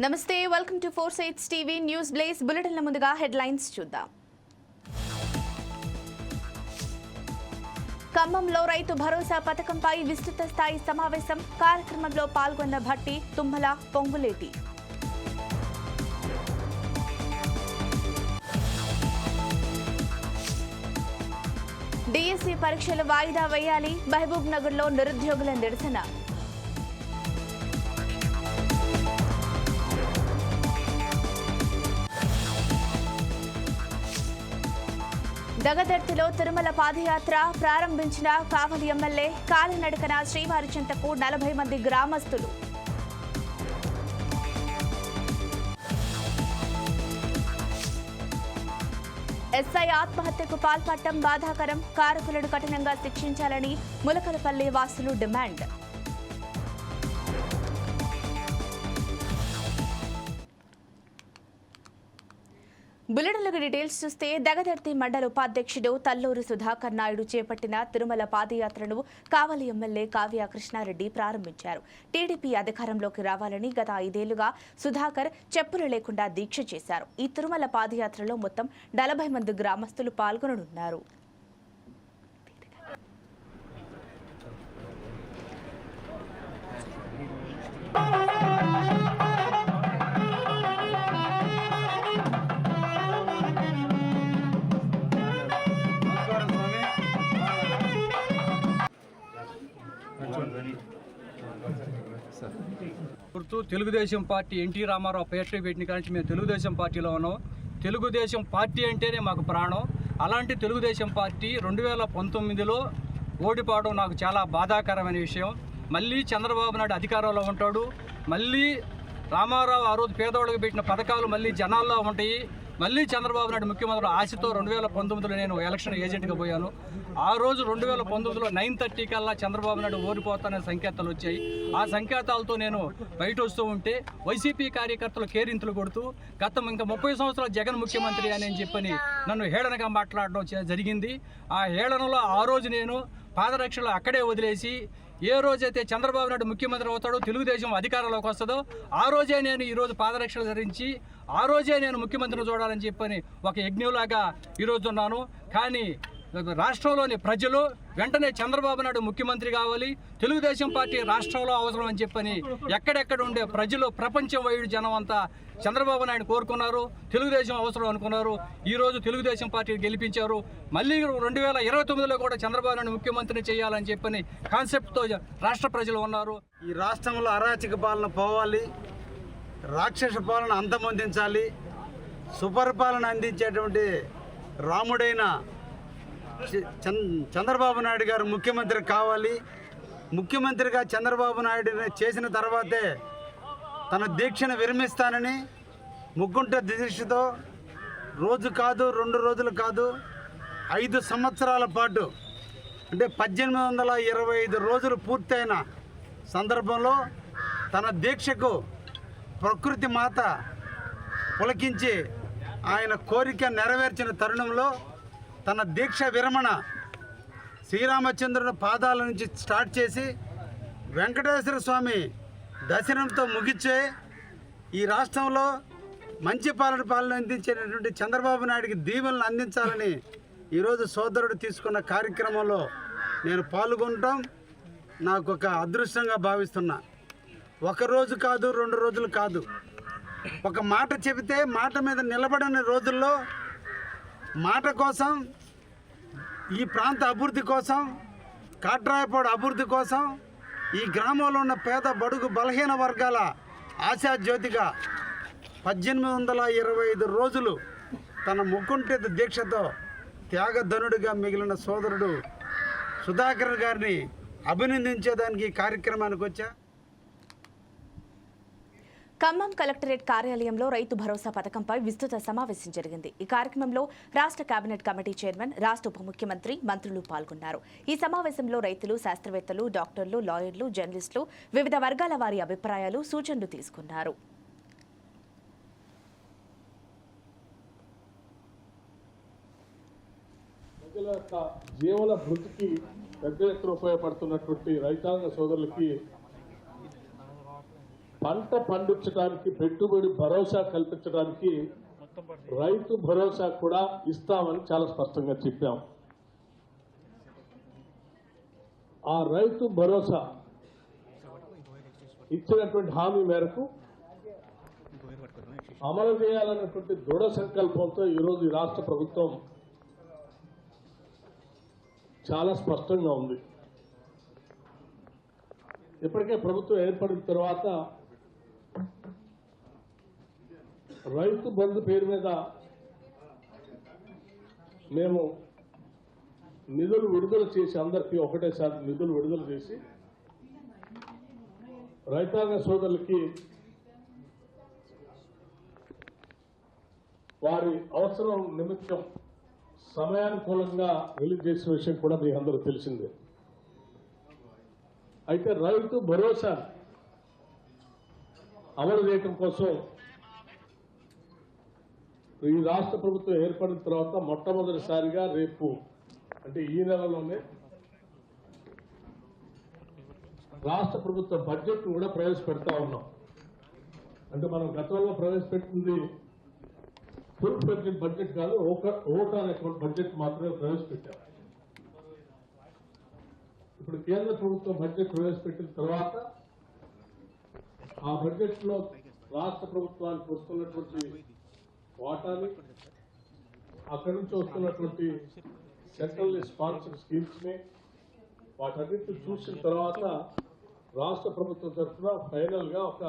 నమస్తే welcome to four sights TV news బ్లేస్ బులెటిన్ల ముందుగా హెడ్లైన్స్ చూద్దాం. ఖమ్మంలో రైతు భరోసా పథకంపై విస్తృత స్థాయి సమావేశం. కార్యక్రమంలో పాల్గొన్న భట్టి తుమ్మల పొంగులేటి. డిఎస్సి పరీక్షలు వాయిదా వేయాలి. మహబూబ్ నగర్లో నిరుద్యోగుల నిరసన. దగదర్తిలో తిరుమల పాదయాత్ర ప్రారంభించిన కావలి ఎమ్మెల్యే కాలినడకన శ్రీవారి చింతకు నలభై మంది గ్రామస్తులు. ఎస్ఐ ఆత్మహత్యకు పాల్పడటం బాధాకరం. కారకులను కఠినంగా శిక్షించాలని ములకలపల్లి వాసులు డిమాండ్. బులెటిన్లకు డీటెయిల్స్ చూస్తే దగదర్తి మండల ఉపాధ్యక్షుడు తల్లూరు సుధాకర్ నాయుడు చేపట్టిన తిరుమల పాదయాత్రను కావలి ఎమ్మెల్యే కావ్య కృష్ణారెడ్డి ప్రారంభించారు. టీడీపీ అధికారంలోకి రావాలని గత ఐదేళ్ళుగా సుధాకర్ చెప్పులు లేకుండా దీక్ష చేశారు. ఈ తిరుమల పాదయాత్రలో మొత్తం నలభై మంది గ్రామస్తులు పాల్గొననున్నారు. Oh! గుర్తు తెలుగుదేశం పార్టీ ఎన్టీ రామారావు పేటరీ పెట్టిన కానీ మేము తెలుగుదేశం పార్టీలో ఉన్నాం. తెలుగుదేశం పార్టీ అంటేనే మాకు ప్రాణం. అలాంటి తెలుగుదేశం పార్టీ రెండు వేల పంతొమ్మిదిలో ఓడిపోవడం నాకు చాలా బాధాకరమైన విషయం. మళ్ళీ చంద్రబాబు నాయుడు అధికారంలో ఉంటాడు. మళ్ళీ రామారావు ఆ రోజు పేదవాళ్ళకి పెట్టిన పథకాలు మళ్ళీ జనాల్లో ఉంటాయి. మళ్ళీ చంద్రబాబు నాయుడు ముఖ్యమంత్రి ఆశతో రెండు వేల పంతొమ్మిదిలో నేను ఎలక్షన్ ఏజెంట్గా పోయాను. ఆ రోజు రెండు వేల పంతొమ్మిదిలో నైన్ థర్టీ కల్లా చంద్రబాబు నాయుడు ఓడిపోతానే సంకేతాలు వచ్చాయి. ఆ సంకేతాలతో నేను బయట వస్తూ ఉంటే వైసీపీ కార్యకర్తలు కేరింతలు కొడుతూ గతం ఇంకా ముప్పై సంవత్సరాలు జగన్ ముఖ్యమంత్రి అని చెప్పని నన్ను హేళనగా మాట్లాడడం జరిగింది. ఆ హేళనలో ఆ రోజు నేను పాదరక్షలు అక్కడే వదిలేసి ఏ రోజైతే చంద్రబాబు నాయుడు ముఖ్యమంత్రి అవుతాడో తెలుగుదేశం అధికారంలోకి వస్తుందో ఆ రోజే నేను ఈరోజు పాదరక్షలు ధరించి ఆ రోజే నేను ముఖ్యమంత్రిని చూడాలని చెప్పని ఒక యజ్ఞంలాగా ఈరోజు ఉన్నాను. కానీ రాష్ట్రంలోని ప్రజలు వెంటనే చంద్రబాబు నాయుడు ముఖ్యమంత్రి కావాలి. తెలుగుదేశం పార్టీ రాష్ట్రంలో అవసరం అని చెప్పని ఎక్కడెక్కడ ఉండే ప్రజలు ప్రపంచం వైడు జనం అంతా చంద్రబాబు నాయుడు కోరుకున్నారు. తెలుగుదేశం అవసరం అనుకున్నారు. ఈరోజు తెలుగుదేశం పార్టీ గెలిపించారు. మళ్ళీ రెండు వేల ఇరవై తొమ్మిదిలో కూడా చంద్రబాబు నాయుడు ముఖ్యమంత్రిని చేయాలని చెప్పని కాన్సెప్ట్తో రాష్ట్ర ప్రజలు ఉన్నారు. ఈ రాష్ట్రంలో అరాచక పాలన పోవాలి. రాక్షస పాలన అంతమొందించాలి. సుపరిపాలన అందించేటువంటి రాముడైన చంద్రబాబు నాయుడు గారు ముఖ్యమంత్రి కావాలి. ముఖ్యమంత్రిగా చంద్రబాబు నాయుడు చేసిన తర్వాతే తన దీక్షను విరమిస్తానని ముగ్గుంట దీక్షతో రోజు కాదు రెండు రోజులు కాదు ఐదు సంవత్సరాల పాటు అంటే పద్దెనిమిది వందల ఇరవై ఐదు రోజులు పూర్తయిన సందర్భంలో తన దీక్షకు ప్రకృతి మాత పులకించి ఆయన కోరిక నెరవేర్చిన తరుణంలో తన దీక్ష విరమణ శ్రీరామచంద్రుని పాదాల నుంచి స్టార్ట్ చేసి వెంకటేశ్వర స్వామి దర్శనంతో ముగిచ్చే ఈ రాష్ట్రంలో మంచి పాలన పాలన అందించేటటువంటి చంద్రబాబు నాయుడికి దీవెనలు అందించాలని ఈరోజు సోదరుడు తీసుకున్న కార్యక్రమంలో నేను పాల్గొనటం నాకు ఒక అదృష్టంగా భావిస్తున్నా. ఒకరోజు కాదు రెండు రోజులు కాదు. ఒక మాట చెబితే మాట మీద నిలబడని రోజుల్లో మాట కోసం ఈ ప్రాంత అభివృద్ధి కోసం కాట్రాయపాడు అభివృద్ధి కోసం ఈ గ్రామంలో ఉన్న పేద బడుగు బలహీన వర్గాల ఆశా జ్యోతిగా పద్దెనిమిది వందల ఇరవై ఐదు రోజులు తన ముక్కుంటి దీక్షతో త్యాగధనుడిగా మిగిలిన సోదరుడు సుధాకర్ గారిని అభినందించేదానికి ఈ కార్యక్రమానికి వచ్చా? ఖమ్మం కలెక్టరేట్ కార్యాలయంలో రైతు భరోసా పథకంపై విస్తృత సమావేశం జరిగింది. ఈ కార్యక్రమంలో రాష్ట్ర కేబినెట్ కమిటీ చైర్మన్ రాష్ట్ర ఉప ముఖ్యమంత్రి మంత్రులు పాల్గొన్నారు. ఈ సమావేశంలో రైతులు శాస్త్రవేత్తలు డాక్టర్లు లాయర్లు జర్నలిస్టులు వివిధ వర్గాల వారి అభిప్రాయాలు సూచనలు తీసుకున్నారు. జీవన వృద్ధికి పెద్ద ఎత్తున ఉపయోగపడుతున్నటువంటి రైతాంగ సోదరులకి పంట పండించడానికి పెట్టుబడి భరోసా కల్పించడానికి రైతు భరోసా కూడా ఇస్తామని చాలా స్పష్టంగా చెప్పాం. ఆ రైతు భరోసా ఇచ్చినటువంటి హామీ మేరకు అమలు చేయాలన్నటువంటి దృఢ సంకల్పంతో ఈరోజు ఈ రాష్ట్ర ప్రభుత్వం చాలా స్పష్టంగా ఉంది. ఇప్పటికే ప్రభుత్వం ఏర్పడిన తర్వాత రైతు బంధు పేరు మీద మేము నిధులు విడుదల చేసి అందరికీ ఒకటేసారి నిధులు విడుదల చేసి రైతాంగ సోదరులకి వారి అవసరం నిమిత్తం సమయానుకూలంగా రిలీజ్ చేసిన విషయం కూడా మీ అందరూ తెలిసిందే. అయితే రైతు భరోసా అమలు చేయటం కోసం ఈ రాష్ట్ర ప్రభుత్వం ఏర్పడిన తర్వాత మొట్టమొదటిసారిగా రేపు అంటే ఈ నెలలోనే రాష్ట్ర ప్రభుత్వ బడ్జెట్ కూడా ప్రవేశపెడతా ఉన్నాం. అంటే మనం గతంలో ప్రవేశపెట్టింది ఫుల్ బడ్జెట్ బడ్జెట్ కాదు ఓట్ ఆన్ అకౌంట్ బడ్జెట్ మాత్రమే ప్రవేశపెట్టాం. ఇప్పుడు కేంద్ర ప్రభుత్వం బడ్జెట్ ప్రవేశపెట్టిన తర్వాత ఆ బడ్జెట్లో రాష్ట్ర ప్రభుత్వానికి వస్తున్నటువంటి వాటాని అక్కడి నుంచి వస్తున్నటువంటి సెంట్రల్ స్పాన్సర్ స్కీమ్స్ని వాటన్నిటిని చూసిన తర్వాత రాష్ట్ర ప్రభుత్వం తరఫున ఫైనల్గా ఒక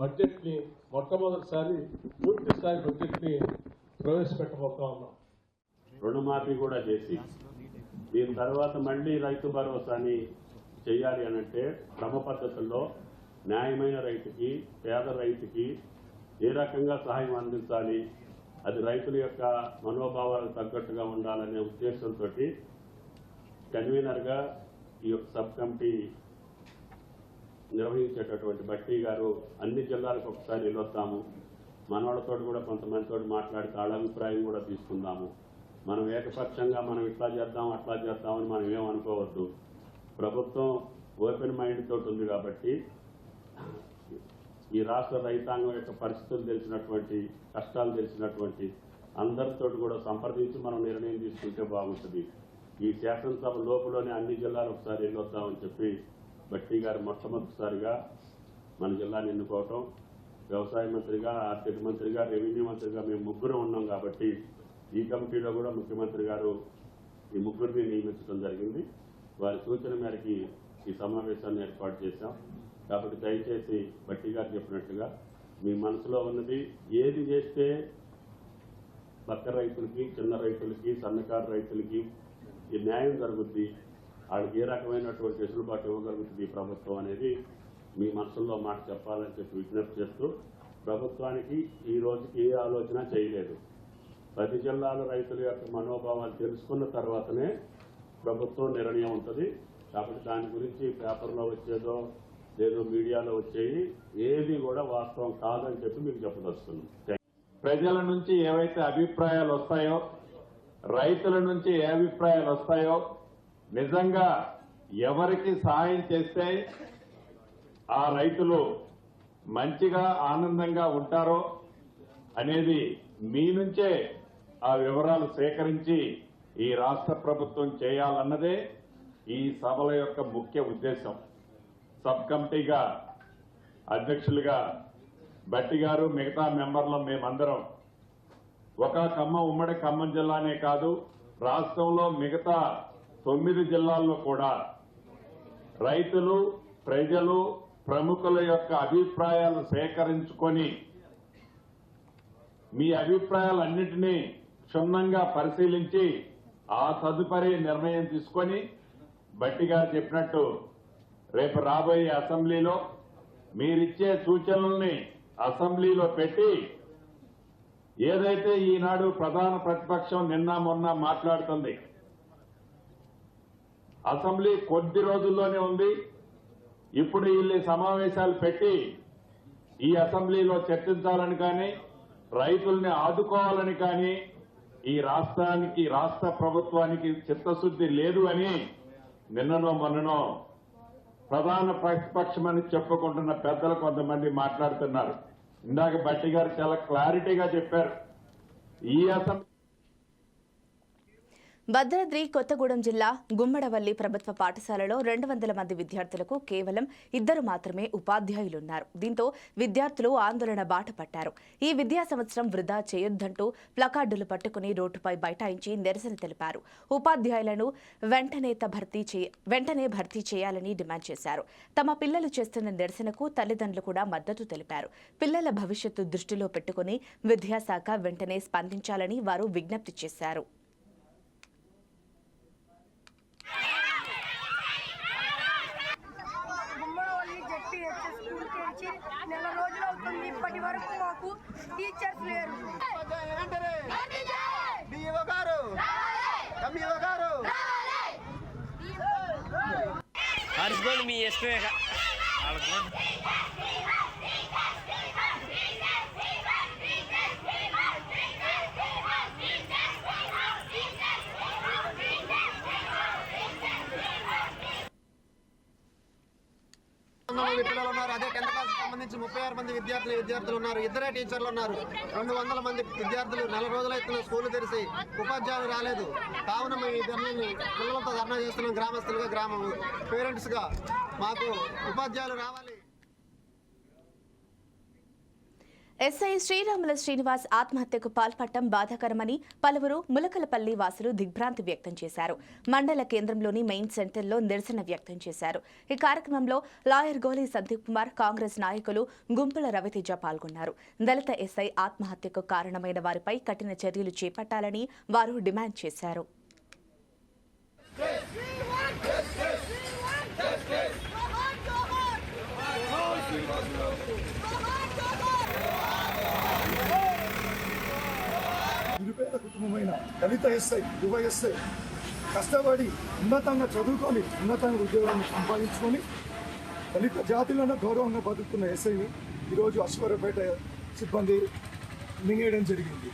బడ్జెట్ని మొట్టమొదటిసారి పూర్తి స్థాయి బడ్జెట్ని ప్రవేశపెట్టబోతా ఉన్నాం. రుణమాఫీ కూడా చేసి దీని తర్వాత మళ్ళీ రైతు భరోసాని చేయాలి అనంటే క్రమ పద్ధతుల్లో న్యాయమైన రైతుకి పేద రైతుకి ఏ రకంగా సహాయం అందించాలి? అది రైతుల యొక్క మనోభావాలకు తగ్గట్టుగా ఉండాలనే ఉద్దేశంతో కన్వీనర్గా ఈ యొక్క సబ్ కమిటీ నిర్వహించేటటువంటి బట్టి గారు అన్ని జిల్లాలకు ఒకసారి వెళ్ళొస్తాము. మనవాళ్ళతో కూడా కొంతమందితో మాట్లాడి వాళ్ళ అభిప్రాయం కూడా తీసుకుందాము. మనం ఏకపక్షంగా మనం ఇట్లా చేద్దాం అట్లా చేద్దామని మనం ఏమనుకోవద్దు. ప్రభుత్వం ఓపెన్ మైండ్ తోటి ఉంది కాబట్టి ఈ రాష్ట్ర రైతాంగం యొక్క పరిస్థితులు తెలిసినటువంటి కష్టాలు తెలిసినటువంటి అందరితో కూడా సంప్రదించి మనం నిర్ణయం తీసుకుంటే బాగుంటుంది. ఈ శాసనసభ లోపలనే అన్ని జిల్లాలు ఒకసారి వెళ్ళొద్దామని చెప్పి భట్టి గారు మొట్టమొదటిసారిగా మన జిల్లాని ఎన్నుకోవటం. వ్యవసాయ మంత్రిగా ఆర్థిక మంత్రిగా రెవెన్యూ మంత్రిగా మేము ముగ్గురు ఉన్నాం కాబట్టి ఈ కమిటీలో కూడా ముఖ్యమంత్రి గారు ఈ ముగ్గురిని నియమించడం జరిగింది. వారి సూచన మేరకి ఈ సమావేశాన్ని ఏర్పాటు చేశాం. కాబట్టి దయచేసి బట్టి గారు చెప్పినట్టుగా మీ మనసులో ఉన్నది ఏది చేస్తే పక్క రైతులకి చిన్న రైతులకి సన్నకారు రైతులకి ఈ న్యాయం జరుగుద్ది వాళ్ళకి ఏ రకమైనటువంటి వెసులుబాటు ఇవ్వగలుగుతుంది ఈ ప్రభుత్వం అనేది మీ మనసులో మాట చెప్పాలని చెప్పి విజ్ఞప్తి చేస్తూ ప్రభుత్వానికి ఈ రోజుకి ఏ ఆలోచన చేయలేదు. ప్రతి జిల్లాల రైతుల యొక్క మనోభావాలు తెలుసుకున్న తర్వాతనే ప్రభుత్వం నిర్ణయం ఉంటుంది. కాబట్టి దాని గురించి పేపర్లో వచ్చేదో లేదో మీడియాలో వచ్చేవి ఏది కూడా వాస్తవం కాదని చెప్పి మీకు చెప్పదలుస్తున్నాం ప్రజల నుంచి ఏవైతే అభిప్రాయాలు వస్తాయో రైతుల నుంచి ఏ అభిప్రాయాలు వస్తాయో నిజంగా ఎవరికి సహాయం చేస్తే ఆ రైతులు మంచిగా ఆనందంగా ఉంటారో అనేది మీ నుంచే ఆ వివరాలు సేకరించి ఈ రాష్ట్ర ప్రభుత్వం చేయాలన్నదే ఈ సభల యొక్క ముఖ్య ఉద్దేశం. సబ్ కమిటీగా అధ్యక్షులుగా బట్టి గారు మిగతా మెంబర్లు మేమందరం ఒక ఖమ్మం ఉమ్మడి ఖమ్మం జిల్లానే కాదు రాష్ట్రంలో మిగతా తొమ్మిది జిల్లాల్లో కూడా రైతులు ప్రజలు ప్రముఖుల యొక్క అభిప్రాయాలు సేకరించుకొని మీ అభిప్రాయాలన్నింటినీ క్షుణ్ణంగా పరిశీలించి ఆ తదుపరి నిర్ణయం తీసుకొని బట్టి గారు చెప్పినట్టు రేపు రాబోయే అసెంబ్లీలో మీరిచ్చే సూచనల్ని అసెంబ్లీలో పెట్టి ఏదైతే ఈనాడు ప్రధాన ప్రతిపక్షం నిన్న మొన్న మాట్లాడుతుంది అసెంబ్లీ కొద్ది రోజుల్లోనే ఉంది. ఇప్పుడు వీళ్ళు సమావేశాలు పెట్టి ఈ అసెంబ్లీలో చర్చించాలని కానీ రైతుల్ని ఆదుకోవాలని కానీ ఈ రాష్ట్రానికి రాష్ట్ర ప్రభుత్వానికి చిత్తశుద్ధి లేదు అని నిన్ననో మొన్ననో ప్రధాన ప్రతిపక్షమని చెప్పుకుంటున్న పెద్దలు కొంతమంది మాట్లాడుతున్నారు. ఇందాక బట్టి గారు చాలా క్లారిటీగా చెప్పారు. ఈ అసెంబ్లీ భద్రాద్రి కొత్తగూడెం జిల్లా గుమ్మడవల్లి ప్రభుత్వ పాఠశాలలో రెండు వందల మంది విద్యార్థులకు కేవలం ఇద్దరు మాత్రమే ఉపాధ్యాయులున్నారు. దీంతో విద్యార్థులు ఆందోళన బాట పట్టారు. ఈ విద్యా సంవత్సరం వృధా చేయొద్దంటూ ప్లకార్డులు పట్టుకుని రోడ్డుపై బైఠాయించి నిరసన తెలిపారు. ఉపాధ్యాయులను వెంటనే భర్తీ చేయ వెంటనే భర్తీ చేయాలని డిమాండ్ చేశారు. తమ పిల్లలు చేస్తున్న నిరసనకు తల్లిదండ్రులు కూడా మద్దతు తెలిపారు. పిల్లల భవిష్యత్తు దృష్టిలో పెట్టుకుని విద్యాశాఖ వెంటనే స్పందించాలని వారు విజ్ఞప్తి చేశారు గుమ్మడవల్లి జెడ్పీ హెచ్ఎస్ స్కూల్ తెరిచి నెల రోజులు అవుతుంది ఇప్పటి వరకు మాకు టీచర్స్ లేరు. డిఓ గారు ఎంఈఓ గారు మీ ఇష్టమే ఇక. వాళ్ళకు వందల మంది పిల్లలు ఉన్నారు అదే టెన్త్ నుంచి ముప్పై ఆరు మంది విద్యార్థులు విద్యార్థులు ఉన్నారు. ఇద్దరే టీచర్లు ఉన్నారు. రెండు వందల మంది విద్యార్థులు నెల రోజులు అవుతున్న స్కూల్ తెరిసి ఉపాధ్యాయులు రాలేదు. కావున మేము ఈ ధర్నాన్ని పిల్లలతో ధర్నా చేస్తున్నాం. గ్రామస్తులుగా గ్రామం పేరెంట్స్గా మాకు ఉపాధ్యాయులు రావాలి. ఎస్ఐ శ్రీరాముల శ్రీనివాస్ ఆత్మహత్యకు పాల్పడటం బాధాకరమని పలువురు ములకలపల్లి వాసులు దిగ్భ్రాంతి వ్యక్తం చేశారు. మండల కేంద్రంలోని మెయిన్ సెంటర్లో నిరసన వ్యక్తం చేశారు. ఈ కార్యక్రమంలో లాయర్ గోలీ సందీప్ కుమార్ కాంగ్రెస్ నాయకులు గుంపుల రవితేజ పాల్గొన్నారు. దళిత ఎస్ఐ ఆత్మహత్యకు కారణమైన వారిపై కఠిన చర్యలు చేపట్టాలని వారు డిమాండ్ చేశారు. నిరుపేద కుటుంబమైన దళిత ఎస్ఐ యువ ఎస్ఐ కష్టపడి ఉన్నతంగా చదువుకొని ఉన్నతంగా ఉద్యోగాన్ని సంపాదించుకొని దళిత జాతిలోనే గౌరవంగా బతుకుతున్న ఎస్ఐని ఈరోజు అశ్వరపేట సిబ్బంది మింగేయడం జరిగింది.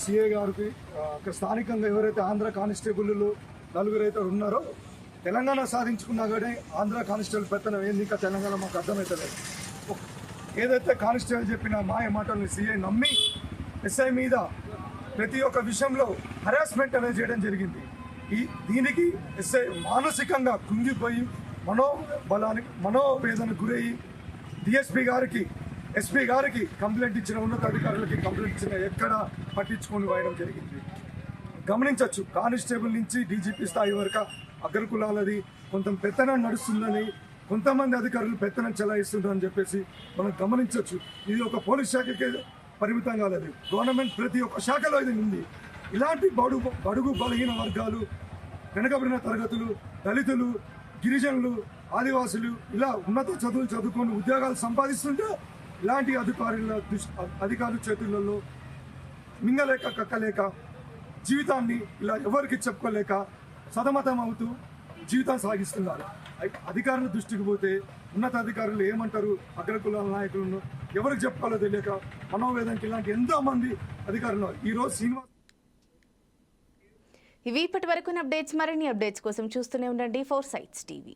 సిఏ గారికి అక్కడ స్థానికంగా ఎవరైతే ఆంధ్ర కానిస్టేబుల్లు నలుగురు అయితే ఉన్నారో తెలంగాణ సాధించుకున్నా కానీ ఆంధ్ర కానిస్టేబుల్ పెత్తనం ఏంది? ఇంకా తెలంగాణ మాకు అర్థమవుతలేదు ఏదైతే కానిస్టేబుల్ చెప్పిన మాయ మాటల్ని సిఐ నమ్మి ఎస్ఐ మీద ప్రతి ఒక్క విషయంలో హరాస్మెంట్ అనేది చేయడం జరిగింది. ఈ దీనికి ఎస్ఐ మానసికంగా కుంగిపోయి మనోబలానికి మనోవేదనకు గురయ్యి డిఎస్పీ గారికి ఎస్పీ గారికి కంప్లైంట్ ఇచ్చిన ఉన్నతాధికారులకి కంప్లైంట్ ఇచ్చిన ఎక్కడ పట్టించుకొని వేయడం జరిగింది. గమనించవచ్చు కానిస్టేబుల్ నుంచి డీజీపీ స్థాయి వరకు అగ్రకులాలది కొంత పెత్తనం నడుస్తుందని కొంతమంది అధికారులు పెత్తనం చెలాయిస్తుంటారని చెప్పేసి మనం గమనించవచ్చు ఇది ఒక పోలీస్ శాఖకే పరిమితం కాలేదు. గవర్నమెంట్ ప్రతి ఒక్క శాఖలో ఇది ఉంది. ఇలాంటి బడుగు బడుగు బలహీన వర్గాలు వెనకబడిన తరగతులు దళితులు గిరిజనులు ఆదివాసులు ఇలా ఉన్నత చదువులు చదువుకొని ఉద్యోగాలు సంపాదిస్తుంటే ఇలాంటి అధికారుల అధికారుల చేతులలో మింగలేక కక్కలేక జీవితాన్ని ఇలా ఎవరికి చెప్పుకోలేక సతమతం అవుతూ జీవితం సాగిస్తున్నారు. అధికారుల దృష్టికి పోతే ఉన్నతాధికారులు ఏమంటారు? అగ్రకులాల నాయకులను ఎవరికి చెప్పుకోవాలో తెలియక మనోవేదనకి ఇలాంటి ఎంతో మంది అధికారులు ఈరోజు ఈ శ్రీనివాస్ ఇవి ఇప్పటి వరకు అప్డేట్స్ మరిన్ని అప్డేట్స్ కోసం చూస్తూనే ఉండండి ఫోర్ సైట్స్ టీవీ.